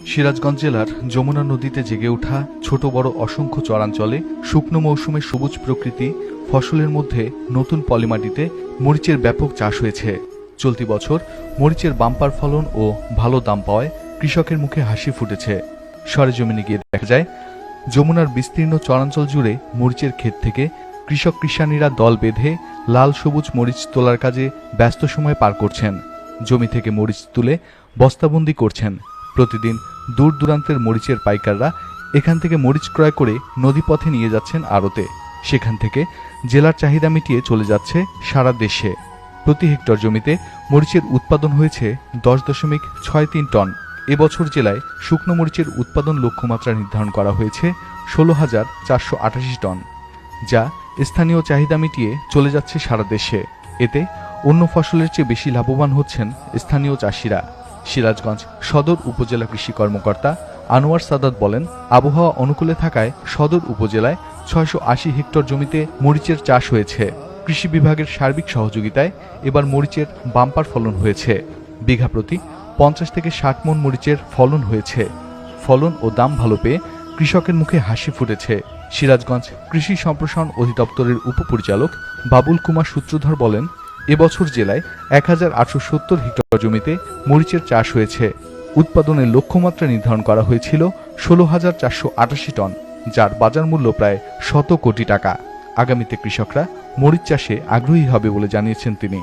সিরাজগঞ্জ জেলার যমুনা নদীতে জেগে ওঠা ছোট বড় অসংখ্য চরাঞ্চলে শুকনো মৌসুমে সবুজ প্রকৃতি, ফসলের মধ্যে নতুন পলিমাটিতে মরিচের ব্যাপক চাষ হয়েছে। চলতি বছর মরিচের বাম্পার ফলন ও ভালো দাম পাওয়ায় কৃষকের মুখে হাসি ফুটেছে। সরেজমিনে গিয়ে দেখা যায়, যমুনার বিস্তীর্ণ চরাঞ্চল জুড়ে মরিচের ক্ষেত থেকে কৃষক কৃষানীরা দল বেঁধে লাল সবুজ মরিচ তোলার কাজে ব্যস্ত সময় পার করছেন। জমি থেকে মরিচ তুলে বস্তাবন্দি করছেন। প্রতিদিন দূর দূরান্তের মরিচের পাইকাররা এখান থেকে মরিচ ক্রয় করে নদীপথে নিয়ে যাচ্ছেন আড়তে। সেখান থেকে জেলার চাহিদা মিটিয়ে চলে যাচ্ছে সারা দেশে। প্রতি হেক্টর জমিতে মরিচের উৎপাদন হয়েছে দশ দশমিক ছয় তিন টন। এবছর জেলায় শুকনো মরিচের উৎপাদন লক্ষ্যমাত্রা নির্ধারণ করা হয়েছে ষোলো হাজার চারশো আটাশি টন, যা স্থানীয় চাহিদা মিটিয়ে চলে যাচ্ছে সারা দেশে। এতে অন্য ফসলের চেয়ে বেশি লাভবান হচ্ছেন স্থানীয় চাষিরা। সিরাজগঞ্জ সদর উপজেলা কৃষি কর্মকর্তা আনোয়ার সাদাত বলেন, আবহাওয়া অনুকূলে থাকায় সদর উপজেলায় ছয়শো আশি হেক্টর জমিতে মরিচের চাষ হয়েছে। কৃষি বিভাগের সার্বিক সহযোগিতায় এবার মরিচের বাম্পার ফলন হয়েছে। বিঘা প্রতি পঞ্চাশ থেকে ষাট মন মরিচের ফলন হয়েছে। ফলন ও দাম ভালো পেয়ে কৃষকের মুখে হাসি ফুটেছে। সিরাজগঞ্জ কৃষি সম্প্রসারণ অধিদপ্তরের উপপরিচালক বাবুল কুমার সূত্রধর বলেন এবছর জেলায় এক হাজার আটশো সত্তর হেক্টর জমিতে মরিচের চাষ হয়েছে। উৎপাদনের লক্ষ্যমাত্রা নির্ধারণ করা হয়েছিল ষোলো হাজার চারশো আটাশি টন, যার বাজার মূল্য প্রায় শত কোটি টাকা। আগামীতে কৃষকরা মরিচ চাষে আগ্রহী হবে বলে জানিয়েছেন তিনি।